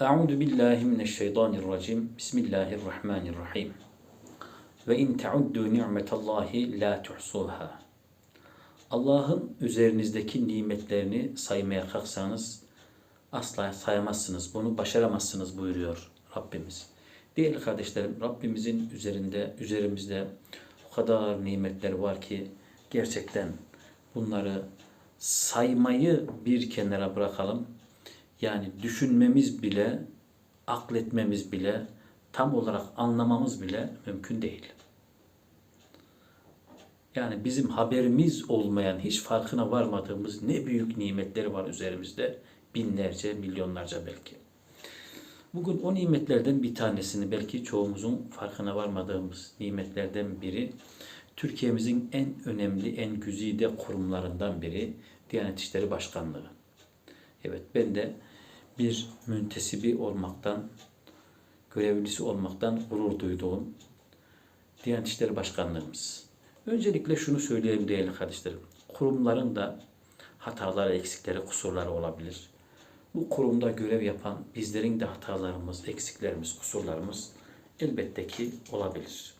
Euzu billahi mineşşeytanirracim. Bismillahirrahmanirrahim. Ve in teuddu ni'metallahi la tuhsuha. Allah'ın üzerinizdeki nimetlerini saymaya kalksanız asla sayamazsınız. Bunu başaramazsınız buyuruyor Rabbimiz. Değerli kardeşlerim, Rabbimizin üzerinde, üzerimizde o kadar nimetler var ki gerçekten bunları saymayı bir kenara bırakalım. Yani düşünmemiz bile, akletmemiz bile, tam olarak anlamamız bile mümkün değil. Yani bizim haberimiz olmayan, hiç farkına varmadığımız ne büyük nimetleri var üzerimizde. Binlerce, milyonlarca belki. Bugün o nimetlerden bir tanesini belki çoğumuzun farkına varmadığımız nimetlerden biri Türkiye'mizin en önemli, en güzide kurumlarından biri Diyanet İşleri Başkanlığı. Evet ben de bir müntesibi olmaktan, görevlisi olmaktan gurur duyduğum Diyanet İşleri Başkanlığımız. Öncelikle şunu söyleyeyim değerli kardeşlerim. Kurumların da hataları, eksikleri, kusurları olabilir. Bu kurumda görev yapan bizlerin de hatalarımız, eksiklerimiz, kusurlarımız elbette ki olabilir.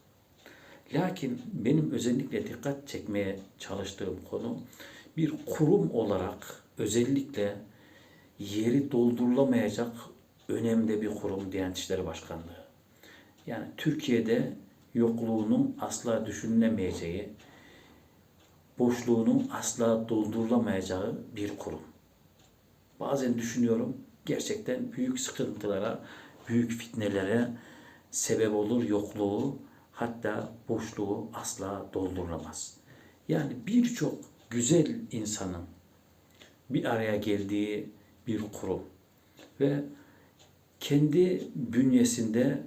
Lakin benim özellikle dikkat çekmeye çalıştığım konu bir kurum olarak özellikle yeri doldurulamayacak önemli bir kurum Diyanet İşleri Başkanlığı. Yani Türkiye'de yokluğunun asla düşünülemeyeceği, boşluğunun asla doldurulamayacağı bir kurum. Bazen düşünüyorum gerçekten büyük sıkıntılara, büyük fitnelere sebep olur yokluğu, hatta boşluğu asla doldurulamaz. Yani birçok güzel insanın bir araya geldiği bir kurum ve kendi bünyesinde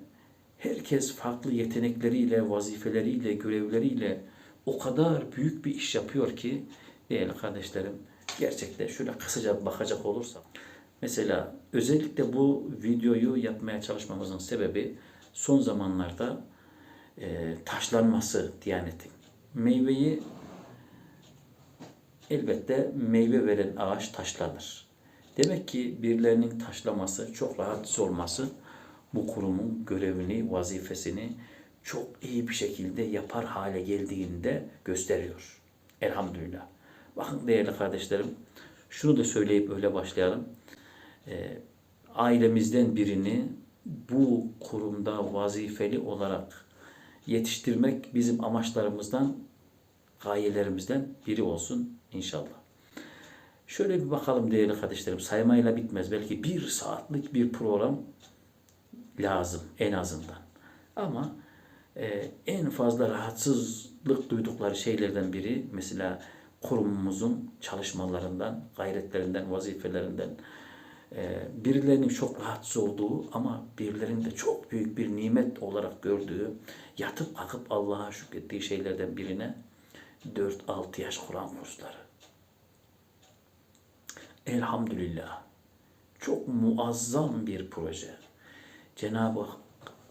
herkes farklı yetenekleriyle, vazifeleriyle, görevleriyle o kadar büyük bir iş yapıyor ki değerli kardeşlerim gerçekten şöyle kısaca bakacak olursam mesela özellikle bu videoyu yapmaya çalışmamızın sebebi son zamanlarda e, taşlanması Diyanet'in. Meyveyi elbette meyve veren ağaç taşlanır. Demek ki birilerinin taşlaması, çok rahatsız olması bu kurumun görevini, vazifesini çok iyi bir şekilde yapar hale geldiğinde gösteriyor. Elhamdülillah. Bakın değerli kardeşlerim, şunu da söyleyip öyle başlayalım. E, ailemizden birini bu kurumda vazifeli olarak yetiştirmek bizim amaçlarımızdan, gayelerimizden biri olsun inşallah. Şöyle bir bakalım değerli kardeşlerim. Saymayla bitmez. Belki bir saatlik bir program lazım en azından. Ama e, en fazla rahatsızlık duydukları şeylerden biri mesela kurumumuzun çalışmalarından, gayretlerinden, vazifelerinden e, birilerinin çok rahatsız olduğu ama birilerinin de çok büyük bir nimet olarak gördüğü, yatıp akıp Allah'a şükrettiği şeylerden birine 4-6 yaş Kur'an kursları. Elhamdülillah. Çok muazzam bir proje. Cenab-ı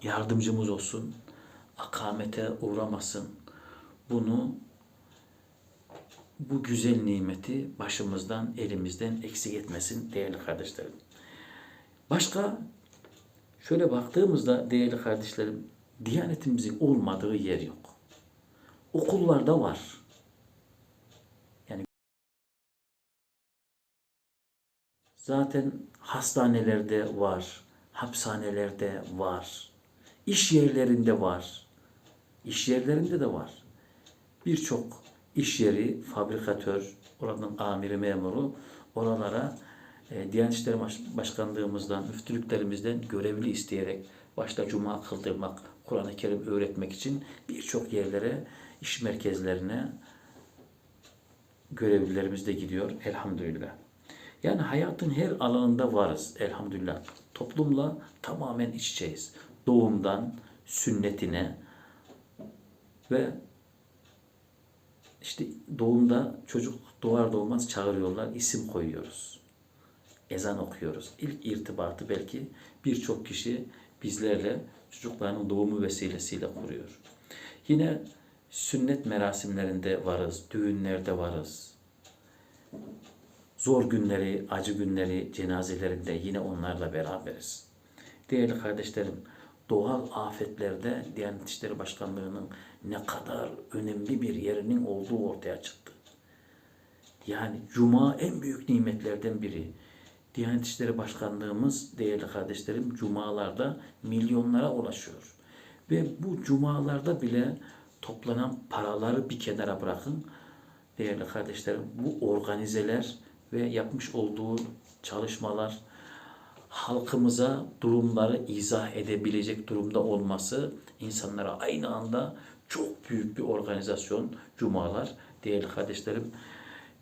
yardımcımız olsun. Akamete uğramasın. Bunu bu güzel nimeti başımızdan, elimizden eksik etmesin değerli kardeşlerim. Başka şöyle baktığımızda değerli kardeşlerim, Diyanetimizin olmadığı yer yok. Okullarda var. Zaten hastanelerde var, hapishanelerde var, iş yerlerinde var. İş yerlerinde de var. Birçok iş yeri, fabrikatör, oranın amiri memuru oralara e, Diyanet İşleri Başkanlığımızdan, müftülüklerimizden görevli isteyerek başta cuma kıldırmak, Kur'an-ı Kerim öğretmek için birçok yerlere, iş merkezlerine görevlilerimiz de gidiyor elhamdülillah. Yani hayatın her alanında varız elhamdülillah. Toplumla tamamen iç içeyiz. Doğumdan sünnetine ve işte doğumda çocuk doğar doğmaz çağırıyorlar, isim koyuyoruz. Ezan okuyoruz. İlk irtibatı belki birçok kişi bizlerle çocuklarının doğumu vesilesiyle kuruyor. Yine sünnet merasimlerinde varız, düğünlerde varız. Zor günleri, acı günleri, cenazelerinde yine onlarla beraberiz. Değerli kardeşlerim, doğal afetlerde Diyanet İşleri Başkanlığı'nın ne kadar önemli bir yerinin olduğu ortaya çıktı. Yani cuma en büyük nimetlerden biri. Diyanet İşleri Başkanlığımız değerli kardeşlerim cumalarda milyonlara ulaşıyor. Ve bu cumalarda bile toplanan paraları bir kenara bırakın. Değerli kardeşlerim bu organizeler ve yapmış olduğu çalışmalar halkımıza durumları izah edebilecek durumda olması insanlara aynı anda çok büyük bir organizasyon cumalar değerli kardeşlerim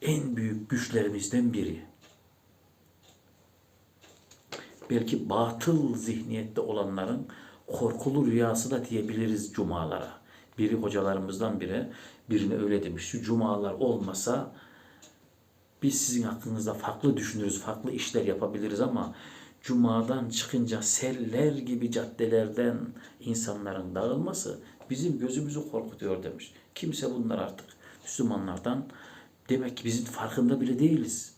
en büyük güçlerimizden biri. Belki batıl zihniyette olanların korkulu rüyası da diyebiliriz cumalara. Biri hocalarımızdan biri birine öyle demiş. Şu cumalar olmasa biz sizin hakkınızda farklı düşünürüz, farklı işler yapabiliriz ama Cuma'dan çıkınca seller gibi caddelerden insanların dağılması bizim gözümüzü korkutuyor demiş. Kimse bunlar artık Müslümanlardan demek ki bizim farkında bile değiliz.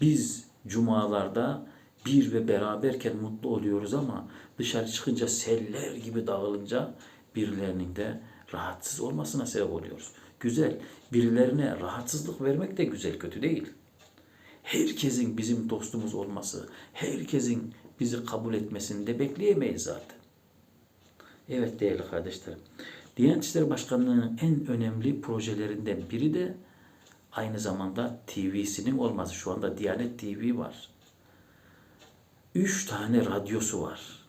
Biz Cumalarda bir ve beraberken mutlu oluyoruz ama dışarı çıkınca seller gibi dağılınca birilerinin de rahatsız olmasına sebep oluyoruz. Güzel. Birilerine rahatsızlık vermek de güzel, kötü değil herkesin bizim dostumuz olması, herkesin bizi kabul etmesini de bekleyemeyiz zaten. Evet değerli kardeşlerim. Diyanet İşleri Başkanlığı'nın en önemli projelerinden biri de aynı zamanda TV'sinin olması. Şu anda Diyanet TV var. Üç tane radyosu var.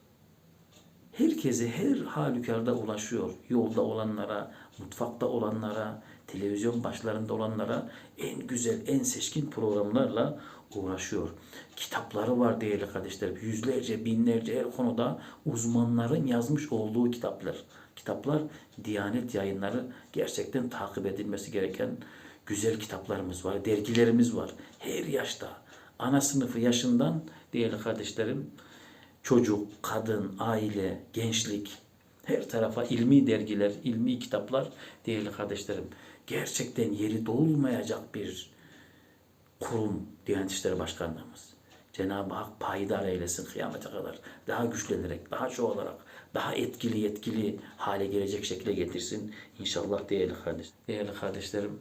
Herkese her halükarda ulaşıyor. Yolda olanlara, mutfakta olanlara, televizyon başlarında olanlara en güzel, en seçkin programlarla uğraşıyor. Kitapları var değerli kardeşlerim. Yüzlerce, binlerce her konuda uzmanların yazmış olduğu kitaplar. Kitaplar Diyanet yayınları gerçekten takip edilmesi gereken güzel kitaplarımız var. Dergilerimiz var. Her yaşta. Ana sınıfı yaşından değerli kardeşlerim çocuk, kadın, aile, gençlik, her tarafa ilmi dergiler, ilmi kitaplar değerli kardeşlerim. Gerçekten yeri dolmayacak bir kurum Diyanet İşleri Başkanlığımız. Cenab-ı Hak payidar eylesin kıyamete kadar. Daha güçlenerek, daha çoğalarak, daha etkili yetkili hale gelecek şekilde getirsin. İnşallah değerli kardeş. Değerli kardeşlerim,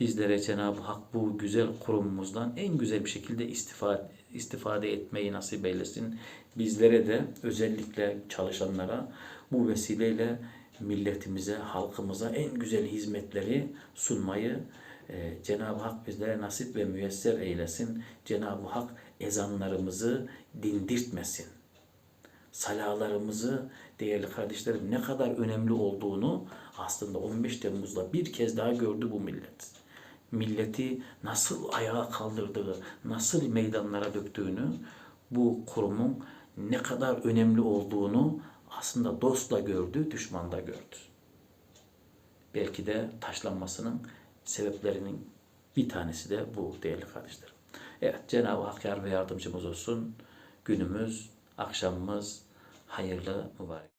bizlere Cenab-ı Hak bu güzel kurumumuzdan en güzel bir şekilde istifade, istifade etmeyi nasip eylesin. Bizlere de özellikle çalışanlara bu vesileyle milletimize, halkımıza en güzel hizmetleri sunmayı e, Cenab-ı Hak bizlere nasip ve müyesser eylesin. Cenab-ı Hak ezanlarımızı dindirtmesin. Salalarımızı değerli kardeşlerim ne kadar önemli olduğunu aslında 15 Temmuz'da bir kez daha gördü bu millet milleti nasıl ayağa kaldırdığı, nasıl meydanlara döktüğünü, bu kurumun ne kadar önemli olduğunu aslında dostla gördü, düşmanda gördü. Belki de taşlanmasının sebeplerinin bir tanesi de bu değerli kardeşlerim. Evet Cenab-ı Hak yar ve yardımcımız olsun. Günümüz, akşamımız hayırlı, mübarek.